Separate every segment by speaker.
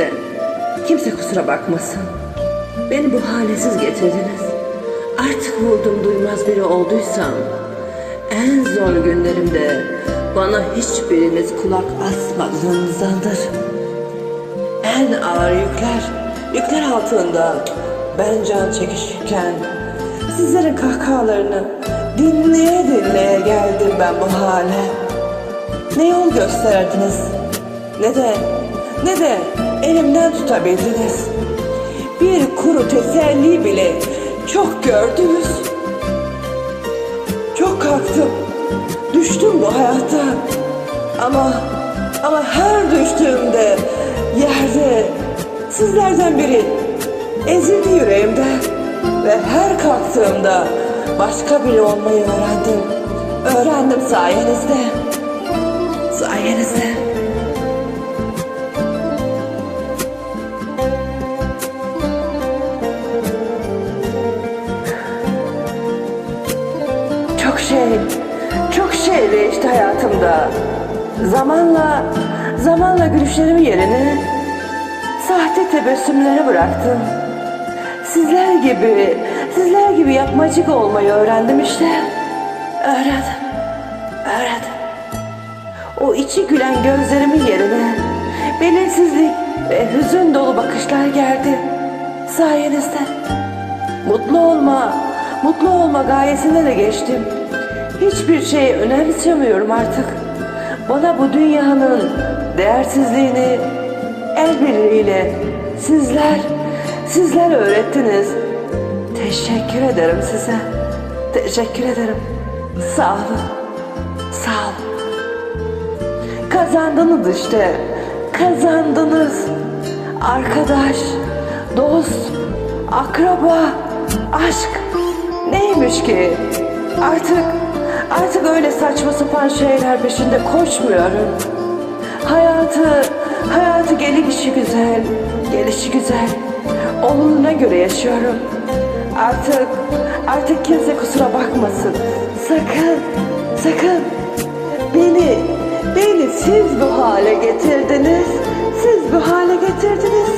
Speaker 1: kimse, kimse kusura bakmasın. Beni bu hale siz getirdiniz. Artık vurdum duymaz biri olduysam, en zor günlerimde bana hiçbiriniz kulak asmadığınızdandır. En ağır yükler, yükler altında ben can çekişirken sizlerin kahkahalarını dinleye dinleye geldim ben bu hale. Ne yol gösterdiniz, ne de, ne de elimden tutabildiniz. Bir kuru teselli bile çok gördünüz. Çok kalktım, düştüm bu hayata. Ama, ama her düştüğümde yerde sizlerden biri ezildi yüreğimde. Ve her kalktığımda başka biri olmayı öğrendim. Öğrendim sayenizde. Sayenizde. Çok şey değişti hayatımda. Zamanla, zamanla gülüşlerimin yerini sahte tebessümlere bıraktım. Sizler gibi, sizler gibi yapmacık olmayı öğrendim işte. Öğrendim, öğrendim. O içi gülen gözlerimin yerine belirsizlik ve hüzün dolu bakışlar geldi sayenizde. Mutlu olma, mutlu olma gayesine de geçtim. Hiçbir şeyi önemsemiyorum artık. Bana bu dünyanın değersizliğini el birliğiyle sizler, sizler öğrettiniz. Teşekkür ederim size. Teşekkür ederim. Sağ olun. Sağ olun. Kazandınız işte. Kazandınız. Arkadaş, dost, akraba, aşk neymiş ki? Artık artık öyle saçma sapan şeyler peşinde koşmuyorum. Hayatı hayatı gelişi güzel, gelişi güzel. Onunla göre yaşıyorum. Artık artık kimse kusura bakmasın. Sakın sakın Beni, beni siz bu hale getirdiniz. Siz bu hale getirdiniz.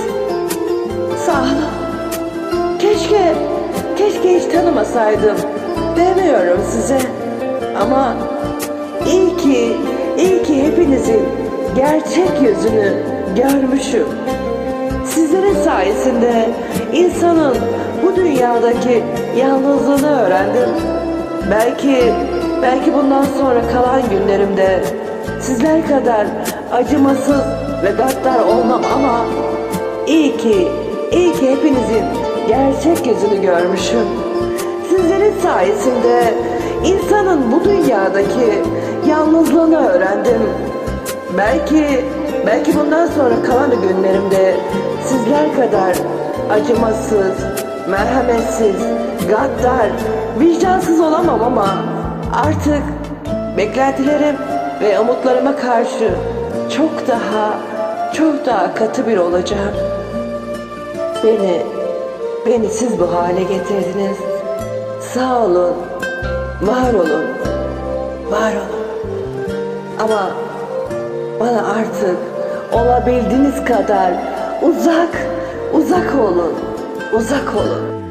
Speaker 1: Sağ olun. Keşke, keşke hiç tanımasaydım. Demiyorum size. Ama iyi ki, iyi ki hepinizin gerçek yüzünü görmüşüm. Sizlerin sayesinde insanın bu dünyadaki yalnızlığını öğrendim. Belki belki bundan sonra kalan günlerimde sizler kadar acımasız ve gaddar olmam ama iyi ki iyi ki hepinizin gerçek yüzünü görmüşüm. Sizlerin sayesinde insanın bu dünyadaki yalnızlığını öğrendim. Belki belki bundan sonra kalan günlerimde sizler kadar acımasız, merhametsiz, gaddar, vicdansız olamam ama artık beklentilerim ve umutlarıma karşı çok daha çok daha katı bir olacağım. Beni beni siz bu hale getirdiniz. Sağ olun, var olun, var olun. Ama bana artık olabildiğiniz kadar uzak, uzak olun, uzak olun.